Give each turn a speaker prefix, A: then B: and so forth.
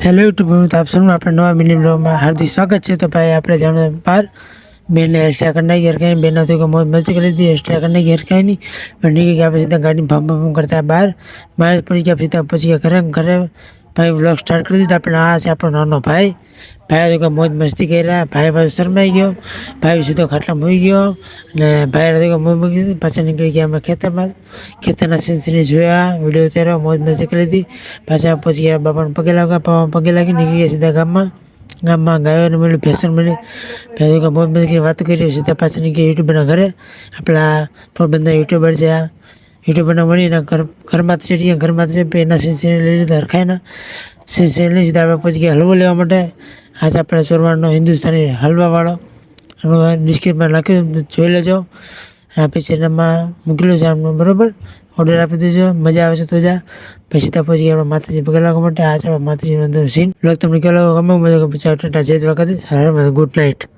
A: Hello YouTube તો આપ સૌનું આપણે નવા મિની બ્લોગમાં હાર્દિક સ્વાગત છે. તો ભાઈ, આપણે જાણે બાર બેનને એક્સ્ટ્રા કરી નાખી હરકાઈ બેન હતી કે મોજ મસ્તી કરી દીધી એક્સ્ટ્રા કરી નાખી હરકાઈ નહીં પણ નીકળી ગયા સીધા ગાડી ભમ ભમ કરતા બહાર. મારે પડી ગયા સીધા પછી ઘરે ઘરે ભાઈ બ્લોગ સ્ટાર્ટ કરી દીધા. આપણે આ છે આપણો નાનો ભાઈ. ભાઈ તો મોજ મસ્તી કર્યા. ભાઈ પાછો શરમાઈ ગયો. ભાઈ સીધો ખાટલા મૂઈ ગયો. અને ભાઈ તો મોજ મૂકી દીધી પાછા નીકળી ગયા અમે ખેતરમાં. ખેતરના સિનસીને જોયા. વીડિયો ઉતાર્યો. મોજ મસ્તી કરી લીધી. પાછા પછી ગયા બાપાને પગે લાગ્યા. બાપા પગે લાગી નીકળી ગયા સીધા ગામમાં. ગામમાં ગાયોને મળ્યું ભેસણ મળી ભાઈ તો મોજ મસ્તી કરી વાતો કરી. સીધા પાછા નીકળી યુટ્યુબના ઘરે. આપણા પોરબંદર યુટ્યુબર છે આ. યુટ્યુબરના મળીને ઘર ઘરમાં જ ચડીએ ઘરમાં જ એના સિનસીને લઈ લીધા હરખાયના સિનસીને લઈ સીધા આપણે પછી ગયા હલવો લેવા માટે. આજે આપણે ચોરવાનો હિન્દુસ્તાની હલવાવાળો એનું ડિસ્ક્રિપ્શનમાં લખ્યું જોઈ લેજો. આ પછી એનામાં મૂકેલું છે આમનું, બરોબર? ઓર્ડર આપી દેજો, મજા આવે છે તો જા. પછી ત્યાં પછી આપણે માતાજી પગે લાગવા માટે. આ છે માતાજીનો સીન લોક તમને કહેલો ગમે મજા પછી ટાટા જય વખત. Good night